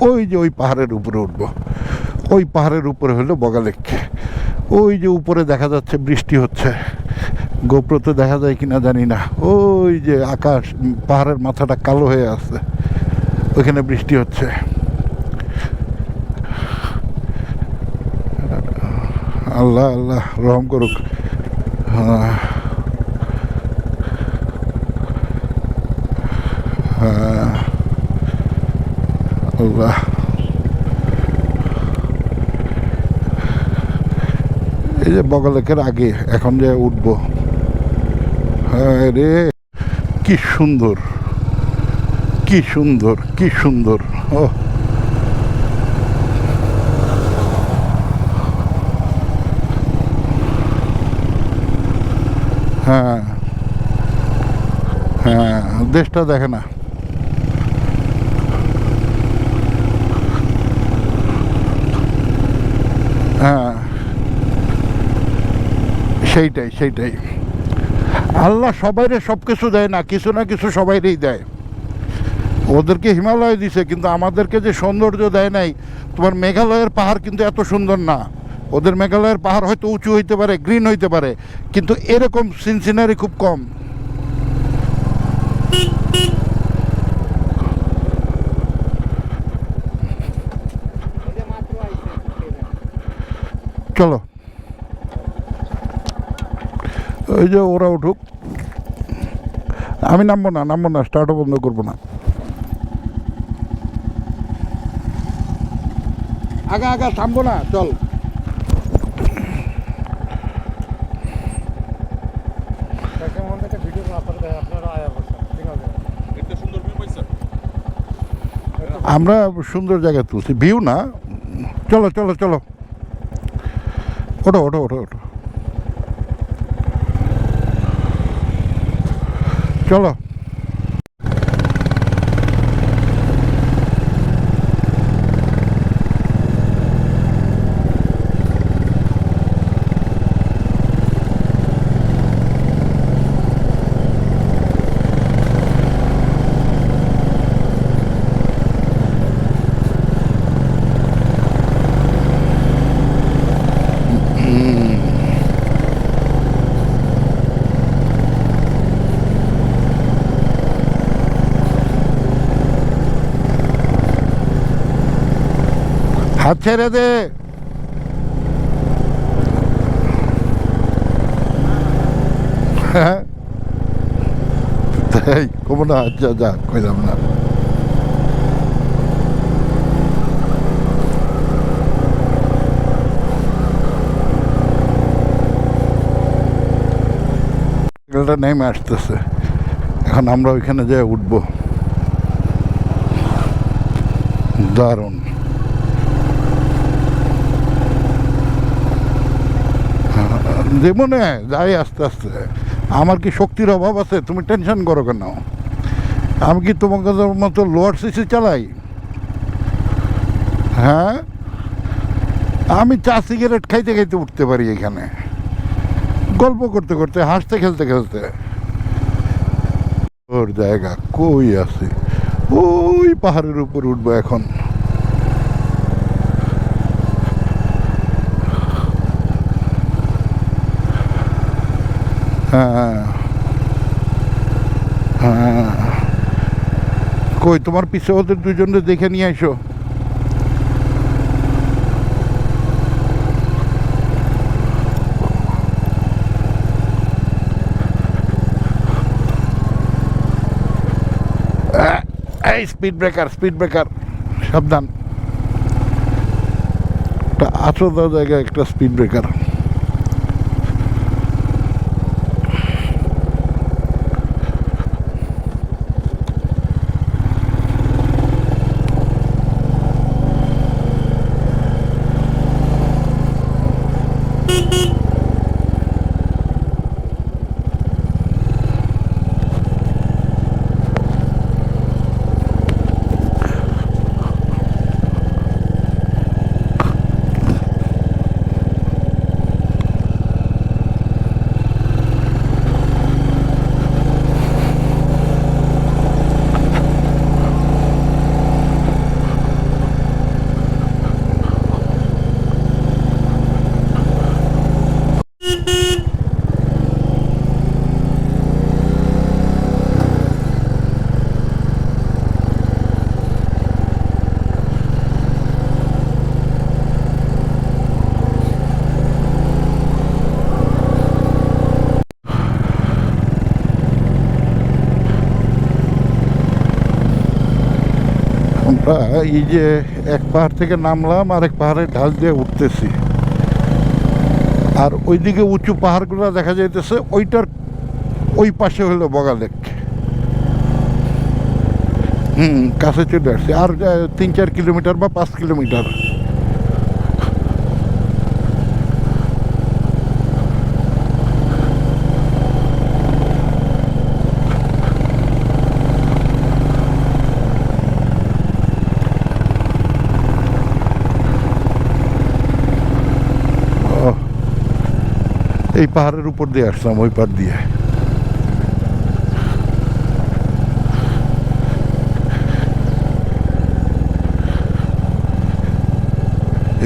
ওই যে ওই পাহাড়ের উপরে উঠবো। ওই পাহাড়ের উপরে হলো বগালেক ওই যে উপরে দেখা যাচ্ছে বৃষ্টি হচ্ছে। গোপ্রতে দেখা যায় কিনা জানি না। ওই যে আকাশ পাহাড়ের মাথাটা কালো হয়ে আছে। ওইখানে বৃষ্টি হচ্ছে। আল্লাহ আল্লাহ রহম করুক। হ্যাঁ। আহ, আল্লাহ এই যে বগলেকের আগে, এখন যে উঠবো। হ্যাঁ রে কি সুন্দর। কি সুন্দর কি সুন্দর। ও হ্যাঁ। হ্যাঁ দেশটা দেখে না হ্যাঁ সেইটাই সেইটাই। আল্লাহ সবাইরে সব কিছু দেয় না, কিছু না কিছু সবাইরেই দেয়। ওদেরকে হিমালয় দিছে, কিন্তু আমাদেরকে যে সৌন্দর্য দেয় নাই, তোমার মেঘালয়ের পাহাড় কিন্তু এত সুন্দর না। ওদের মেঘালয়ের পাহাড় হয়তো উঁচু হইতে পারে, গ্রিন হইতে পারে, কিন্তু এরকম সিনসিনারি খুব কম। চলো। ওই যে ওরা উঠুক আমি নামবো না নামবো না স্টার্টও বন্ধ করব না। আগা আগা থামবো না চল। আমরা সুন্দর জায়গায় তুলছি ভিউ না। চলো চলো চলো। ওঠো ওঠো ওঠো ওঠো। চলো হাত ছেড়ে দে হ্যাঁ? তাই কমো না, যা যা, কইলাম না। সাইকেলটা নেমে আসতেছে। এখন আমরা ওইখানে যেয়ে উঠবো। দারুণ। দেবো না, যাই আস্তে আস্তে। আমার কি শক্তির অভাব আছে? তুমি টেনশন করো কেন? আমি কি তোমাকে মতো লোয়ার সিসি চালাই? হ্যাঁ? আমি চা সিগারেট খাইতে খাইতে উঠতে পারি এখানে। গল্প করতে করতে, হাসতে খেলতে খেলতে। ওর জায়গা কই আছে? ওই পাহাড়ের উপর উঠবো এখন। কই, তোমার পিছে ওদের দুজনে দেখে নিয়ে এই স্পিড ব্রেকার স্পিড ব্রেকার সাবধান। একটা আচরদা জায়গায় একটা স্পিড ব্রেকার Hee hee! আমরা এই যে এক পাহাড় থেকে নামলাম আর এক পাহাড়ের ঢাল দিয়ে উঠতেছি। আর ওইদিকে উঁচু পাহাড়গুলো দেখা যাইতেছে, ওইটার ওই পাশে হলো বগালেক হুম, কাছে চলে আসছে। আর তিন চার কিলোমিটার বা পাঁচ কিলোমিটার। এই পাহাড়ের উপর দিয়ে আসলাম, ওই পার দিয়ে।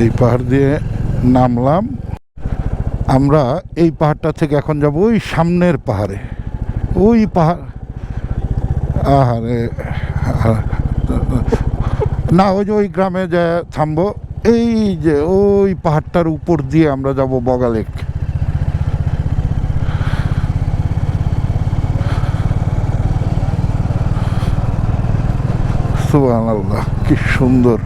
এই পাহাড় দিয়ে নামলাম। আমরা এই পাহাড়টা থেকে এখন যাব ওই সামনের পাহাড়ে। ওই পাহাড় আহারে, না, ওই যে ওই গ্রামে যে থামবো, এই যে ওই পাহাড়টার উপর দিয়ে আমরা যাব বগালেক। সুবহানাল্লাহ কি সুন্দর।